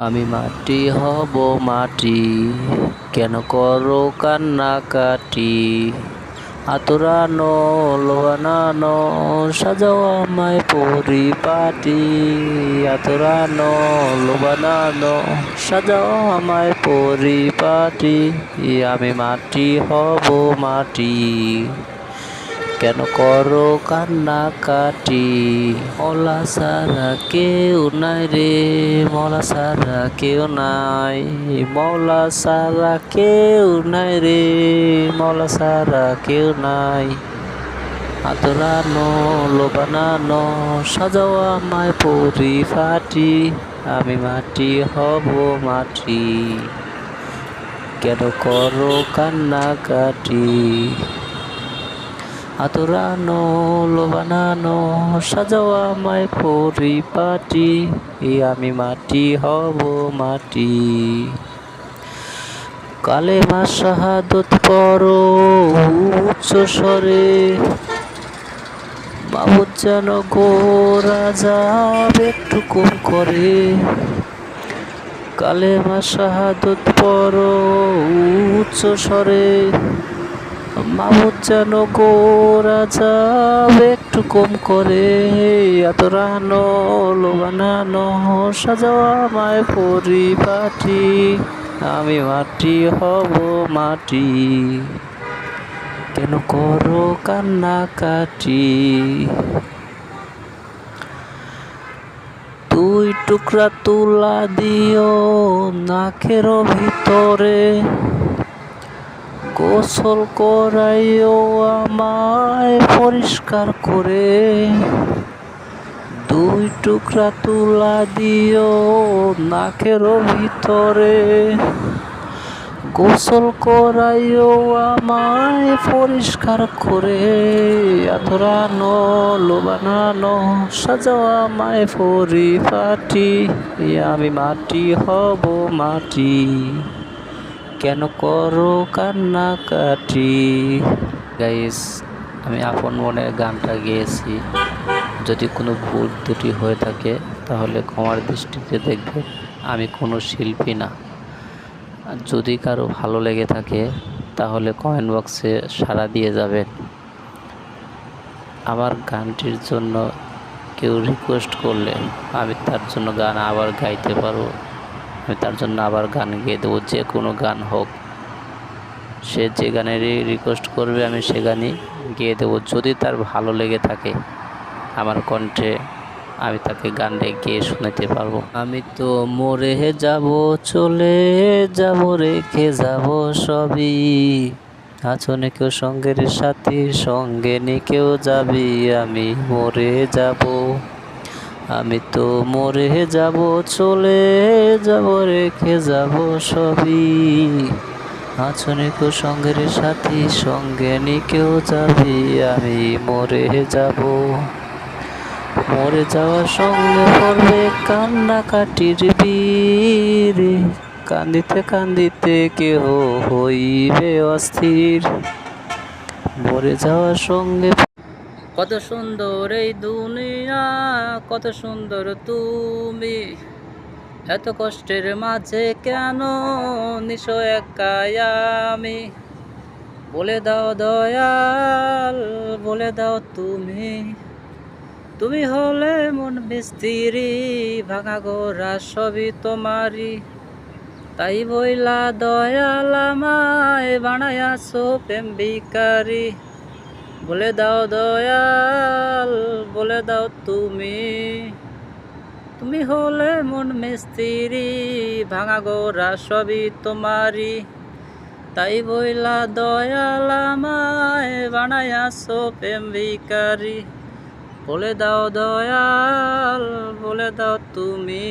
আমি মাটি হব মাটি, কেন করো কান্নাকাটি? আতরানো, লোয়ানানো, সাজাও আমায় পরিপাটি। আতরানো লোবানানো সাজাও আমায় পরিপাটি। আমি মাটি হব মাটি। কেন করো কান্নাকাটি? মলা সারা কেউ নাই রে, মলা সারা কেউ নাই। মলা সারা কেউ নাই রে, মলা সারা কেউ নাই। আদরানো, লোবানানো, সাজাও আমায় পরি ফাটি, আমি মাটি হব মাটি। কেন করো কান্নাকাটি? আতরানো লোবানানো, সাজাও আমায় পরিপাটি আমি মাটি হব মাটি। কালে মা শাহাদত পড়ো, উচ্চ স্বরে। বাবুর যেন গো রাজা একটু কম করে। কালে মা শাহাদত পড়ো, উচ্চ স্বরে। মাহুদ যেন গো রাজা একটু কম করে। এত রানো লোবানানো সাজাও আমায় পরিপাটি। আমি মাটি হব মাটি। কেন করো কান্নাকাটি? দুই টুকরা তুলা দিও নাকের ভিতরে। গোসল করাইও আমায় পরিষ্কার করে। দুই টুকরা তুলা দিও নাকের ভিতরে। গোসল করাইও আমায় পরিষ্কার করে। আধরানো, লোবানানো, সাজাও আমায় পরিপাটি। আমি মাটি হব মাটি। কেন করো কান্নাকাটি? গাইস আমি আপন মনে গানটা গেয়েছি। যদি কোনো ভুল ত্রুটি হয়ে থাকে, তাহলে ক্ষমার দৃষ্টিতে দেখবে আমি কোনো শিল্পী না। যদি কারও ভালো লেগে থাকে, তাহলে কমেন্ট বক্সে সাড়া দিয়ে যাবেন। আমার গানটির জন্য কেউ রিকোয়েস্ট করলে, আমি তার জন্য গান আবার গাইতে পারব। আমি তার জন্য আবার গান গেয়ে দেবো, যে কোনো গান হোক। সে যে গানেরই রিকোয়েস্ট করবে, আমি সে গানই গেয়ে দেবো। যদি তার ভালো লেগে থাকে আমার কণ্ঠে, আমি তাকে গানটা গিয়ে শোনাতে পারব। আমি তো মরে যাব, চলে যাব, রেখে যাব সবই। আছনে কেউ সঙ্গের সাথী, সঙ্গে নি কেউ যাবি, আমি মরে যাব। আমি তো মরে যাব, চলে যাব, রেখে যাব সবই। আছনে কেউ সঙ্গের সাথী, সঙ্গে নি কেউ যাবি, আমি মরে যাব। মরে যাওয়ার সঙ্গে পড়বে কান্নাকাটির বীর। কান্দিতে কান্দিতে কেহ হইবে অস্থির। মরে যাওয়ার সঙ্গে কত সুন্দর এই দুনিয়া, কত সুন্দর তুমি। এত কষ্টের মাঝে কেন নিশো একাই আমি? বলে দাও দয়াল, বলে দাও তুমি। তুমি হলে মন মিস্ত্রি ভাঙা গোরা সবই তোমারই। তাই বইলা দয়াল আমায় বানায়াছো প্রেম ভিকারি বলে দাও দয়াল, বলে দাও তুমি। তুমি হলে মন মিস্ত্রি, ভাঙা গোরা সবই তোমারই। তাই বইলা দয়াল আমায় বানায়াছো প্রেম ভিকারি বলে দাও দয়াল, বলে দাও তুমি।